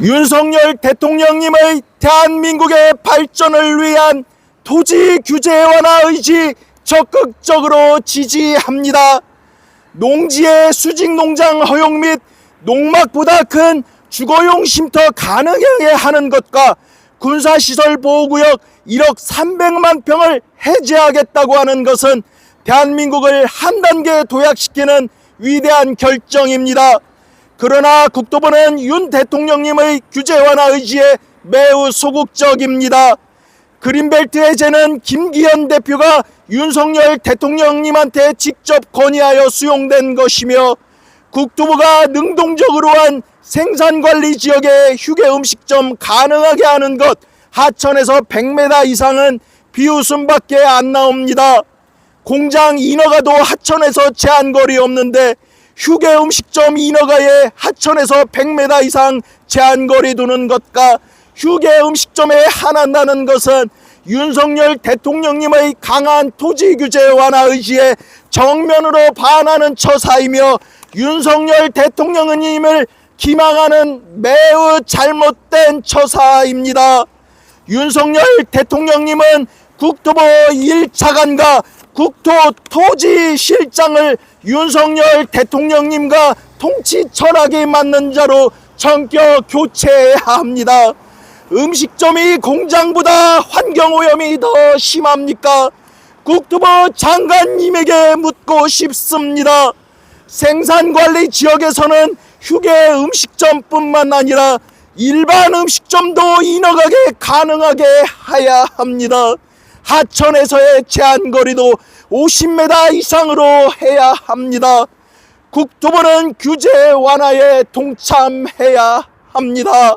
윤석열 대통령님의 대한민국의 발전을 위한 토지 규제 완화 의지 적극적으로 지지합니다. 농지의 수직 농장 허용 및 농막보다 큰 주거용 쉼터 가능하게 하는 것과 군사시설 보호구역 1억 300만 평을 해제하겠다고 하는 것은 대한민국을 한 단계 도약시키는 위대한 결정입니다. 그러나 국토부는 윤 대통령님의 규제 완화 의지에 매우 소극적입니다. 그린벨트 해제는 김기현 대표가 윤석열 대통령님한테 직접 건의하여 수용된 것이며 국토부가 능동적으로 한 생산관리 지역의 휴게 음식점 가능하게 하는 것 하천에서 100m 이상은 비웃음밖에 안 나옵니다. 공장 인허가도 하천에서 제한거리 없는데 휴게 음식점 인허가에 하천에서 100m 이상 제한거리 두는 것과 휴게 음식점에 한한다는 것은 윤석열 대통령님의 강한 토지 규제 완화 의지에 정면으로 반하는 처사이며 윤석열 대통령님을 기망하는 매우 잘못된 처사입니다. 윤석열 대통령님은 국토부 1차관과 국토토지실장을 윤석열 대통령님과 통치 철학에 맞는 자로 전격 교체해야 합니다. 음식점이 공장보다 환경오염이 더 심합니까? 국토부 장관님에게 묻고 싶습니다. 생산관리 지역에서는 휴게 음식점뿐만 아니라 일반 음식점도 인허가게 가능하게 해야 합니다. 하천에서의 제한거리도 50m 이상으로 해야 합니다. 국토부는 규제 완화에 동참해야 합니다.